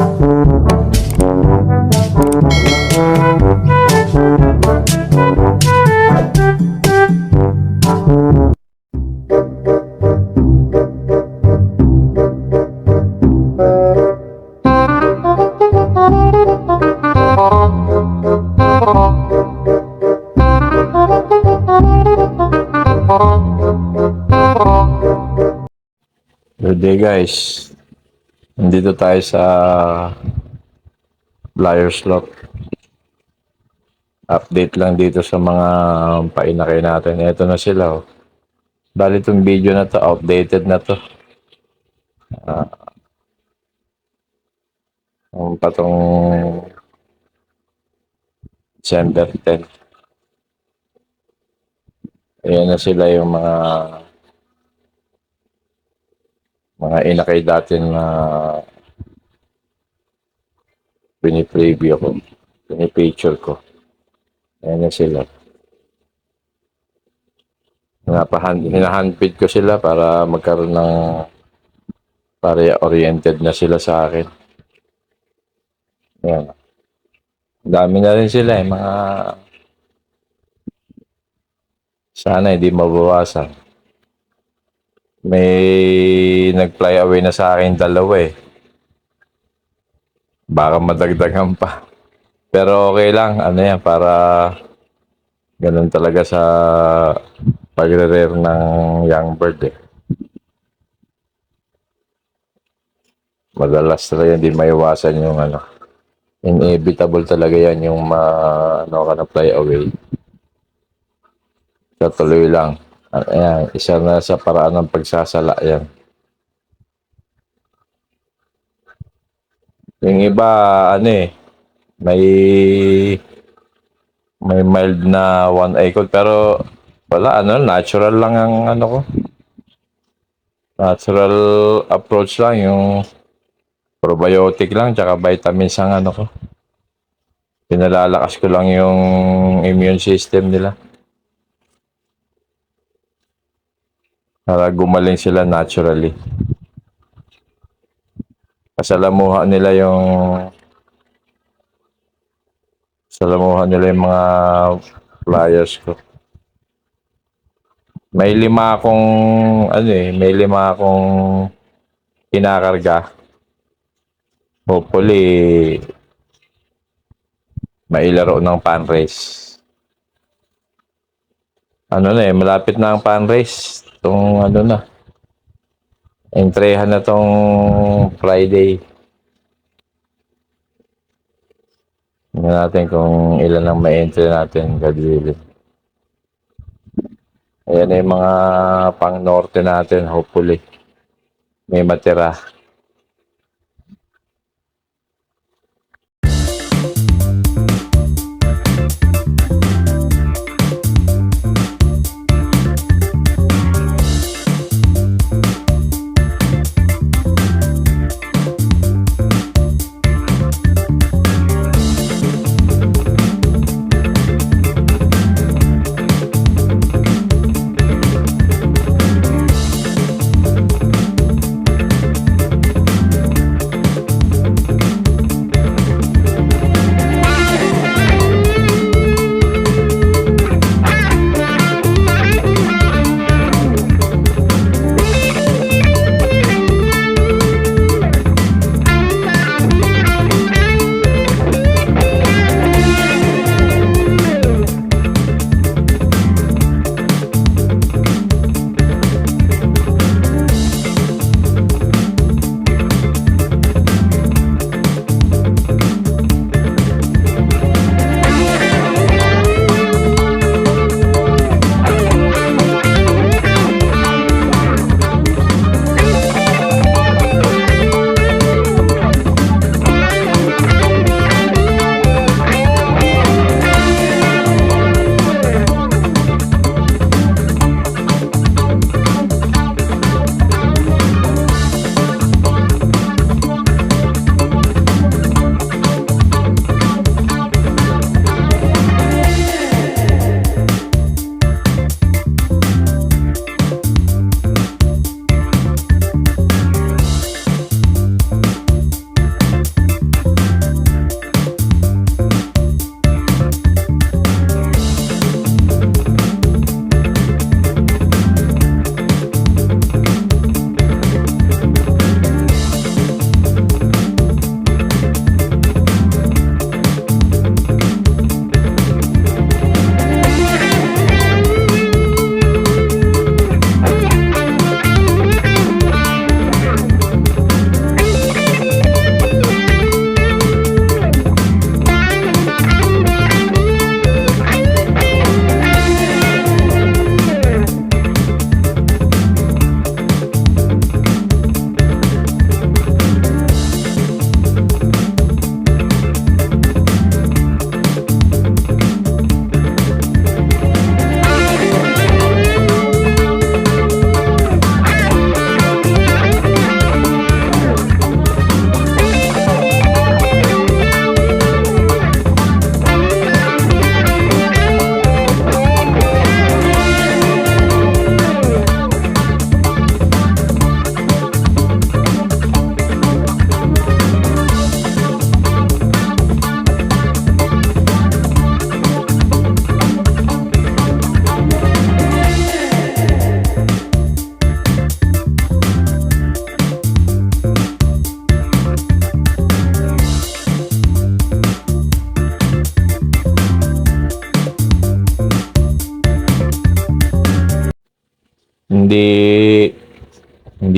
Good guys. Nandito tayo sa Flyers Lot. Update lang dito sa mga painakay natin. Ito na sila. Oh. Bali itong video na to, outdated na to. Ah. Ang patong December 10. Ayan na sila yung mga mga inakay dati na pinipreview ko, pinipicture ko. Ayan na sila. Hinapahan, hinahandpid ko sila para magkaroon ng para oriented na sila sa akin. Ayan. Dami na rin sila eh, mga sana hindi mabawasan. May nag-fly away na sa akin dalawa eh. Baka madagdagan pa. Pero okay lang, ano yan, para ganun talaga sa pagre-rare ng young bird eh. Madalas talaga hindi maiwasan yung ano. Inevitable talaga yan yung ma, ano ka na fly away. So, tuloy lang. Ayan, isa na sa paraan ng pagsasala yan. Yung iba, ano eh, may may mild na one eye cold pero wala ano natural lang ang ano ko. Natural approach lang yung probiotic lang tsaka vitamins ang ano ko. Pinalalakas ko lang yung immune system nila para gumaling sila naturally kasalamuha nila yung salamuhan nila yung mga flyers ko. May lima akong ano eh, may lima akong kinakarga. Hopefully mailaro ng pan race. Ano na eh, malapit na ang pan race. Itong ano na. Entrehan na tong Friday. Tingnan natin kung ilan ang ma-enter natin, God willing. Ayan na yung mga pang norte natin, hopefully. May matira.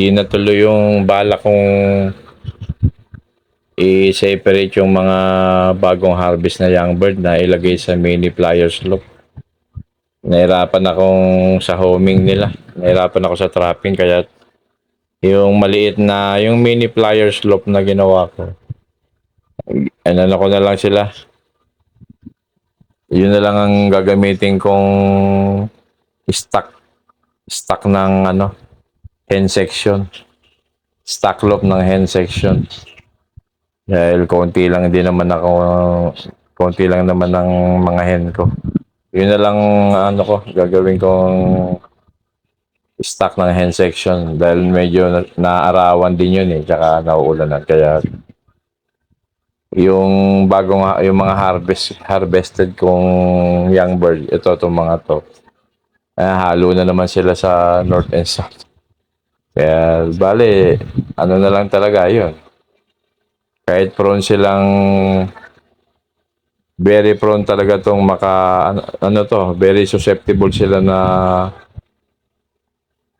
Hindi natuloy yung bala kong i-separate yung mga bagong harvest na young bird na ilagay sa mini pliers loop. Nahirapan akong sa homing nila. Nahirapan ako sa trapping kaya yung maliit na yung mini pliers loop na ginawa ko. Ano ko na lang sila. Yun na lang ang gagamitin kong stock stock ng ano hen section. Stock loop ng hen section. Dahil konti lang din naman ako, konti lang naman ng mga hen ko. Yun na lang ano ko, gagawin kong stock ng hen section dahil medyo na, naarawan din yun eh, tsaka nauulanan. Kaya yung bagong yung mga harvest harvested kong young bird, ito itong mga to. Eh, halo na naman sila sa north and south. Kaya bale, ano na lang talaga yun. Kahit prone silang very prone talaga tong maka ano, ano to very susceptible sila na,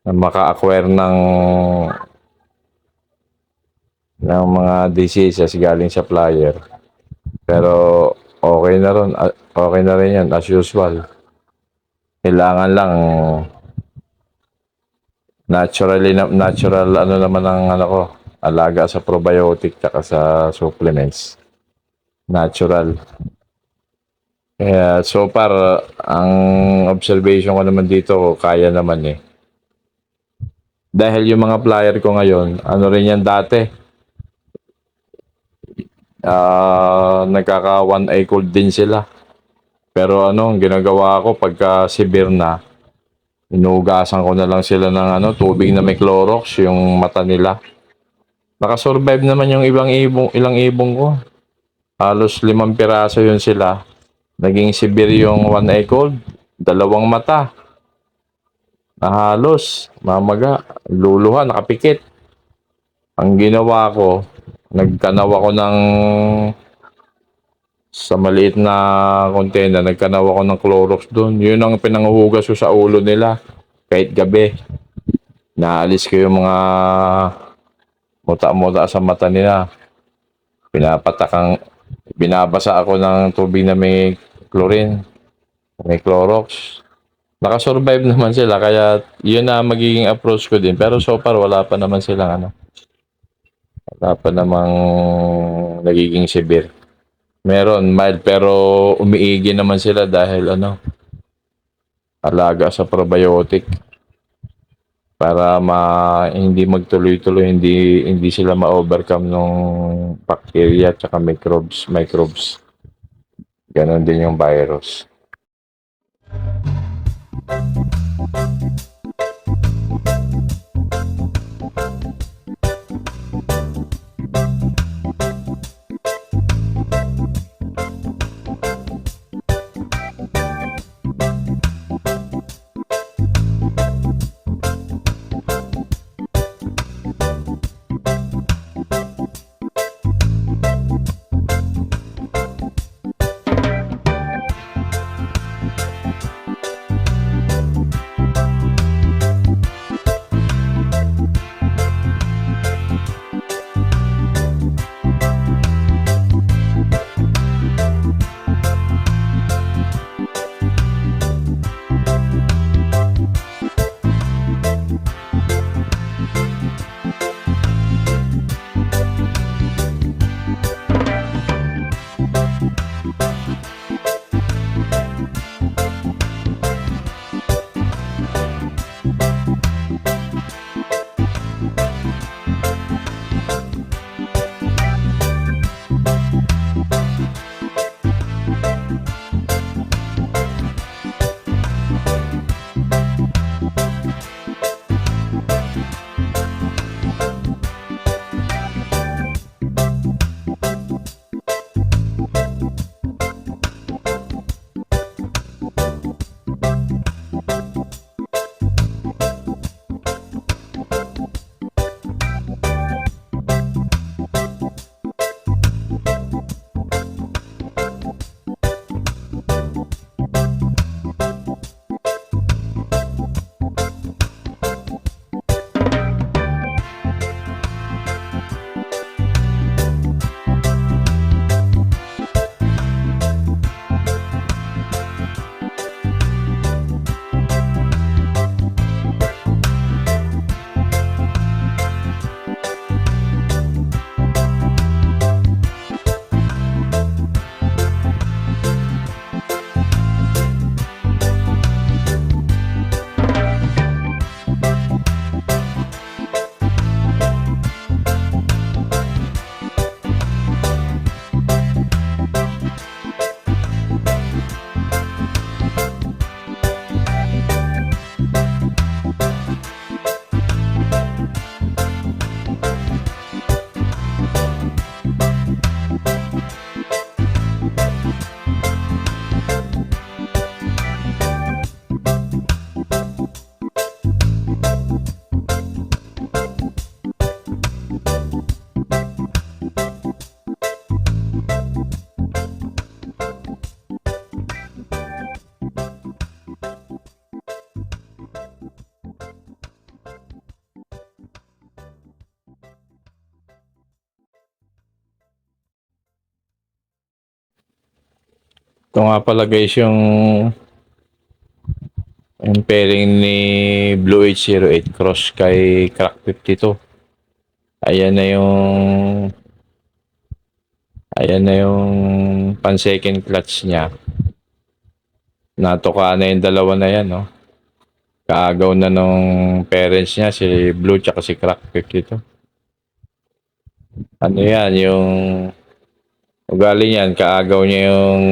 na maka-acquire ng ng mga diseases galing sa flyer. Pero okay na ron ah, okay na rin yan as usual. Kailangan lang naturally na- natural ano naman ang ano ko alaga sa probiotic tsaka sa supplements. Natural. Kaya so far, ang observation ko naman dito, kaya naman eh. Dahil yung mga flyer ko ngayon, ano rin yan dati. Ah, nagkaka one eye cold din sila. Pero ano, ginagawa ko pagka severe na, inugasan ko na lang sila ng ano, tubig na may Clorox, yung mata nila. Nakasurvive naman yung ibang ibong, ilang ibong ko. Halos limang piraso yun sila. Naging severe yung one eye cold. Dalawang mata. Na halos, mamaga, luluha, nakapikit. Ang ginawa ko, nagkanaw ako ng sa maliit na container, nagkanaw ako ng Clorox doon. Yun ang pinanguhugas ko sa ulo nila. Kahit gabi. Naalis ko yung mga muta-muta sa mata nila. Pinapatakang, binabasa ako ng tubig na may chlorine, may Clorox. Nakasurvive naman sila, kaya yun na magiging approach ko din. Pero so far, wala pa naman silang ano. Wala pa namang nagiging severe. Meron, mild, pero umiigi naman sila dahil ano, alaga sa probiotic. Para ma hindi magtuloy-tuloy hindi hindi sila ma-overcome ng bacteria at microbes microbes. Ganon din yung virus Ito nga pala guys yung yung pairing ni Blue 808 cross kay Crack 52. Ayan na yung ayan na yung pan second clutch niya. Natuka na yung dalawa na yan, no? Kaagaw na nung parents niya, si Blue tsaka si Crack 52. Ano yan, yung ugali niyan, kaagaw niya yung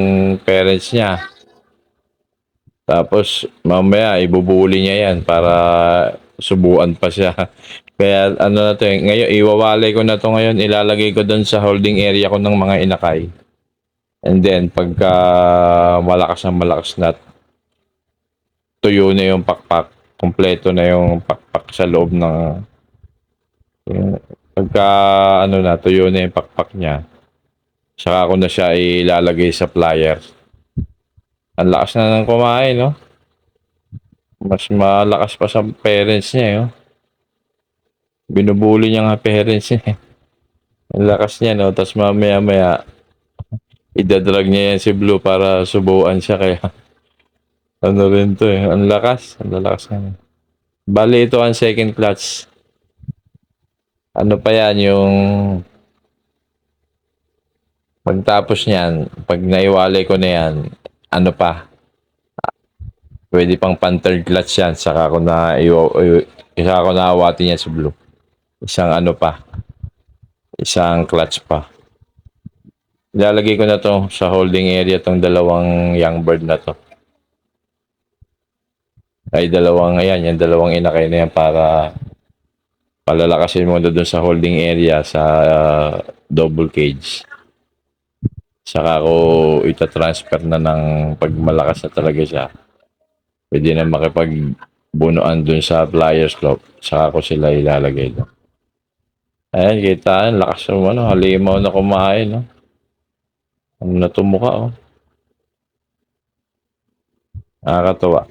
parents niya. Tapos mamaya ibubuli niya yan para subuan pa siya. Kaya ano na to eh, ngayon iwawalay ko na to ngayon, ilalagay ko doon sa holding area ko ng mga inakay. And then pagka malakas na malakas na tuyo na yung pakpak, kompleto na yung pakpak sa loob ng pagka ano na tuyo na yung pakpak niya. Saka ko na siya ilalagay sa pliers. Ang lakas na ng kumain, no? Mas malakas pa sa parents niya, yo. Binubuli niya nga parents niya. eh. Ang lakas niya, no? Tapos mamaya-maya, idadrag niya yan si Blue para subuan siya. Kaya, ano rin to eh. Ang lakas. Ang lakas na. Bali, ito ang second clutch. Ano pa yan, yung pagtapos niyan, pag naiwalay ko na yan, ano pa, pwede pang pan clutch yan, saka ko na, saka ko na awatin yan sa blue. Isang ano pa, isang clutch pa. Ilalagay ko na to sa holding area tong dalawang young bird na to. Ay, dalawang, ayan, yung dalawang inakay na yan para palalakasin mo doon sa holding area sa ah, double cage. Saka ko itatransfer na ng pag malakas na talaga siya. Pwede na makipagbunuan dun sa pliers club. Saka ko sila ilalagay doon. Ayan, kita. Lakas ng ano, halimaw na kumain. No? Ano na tumukha, oh. Nakakatawa.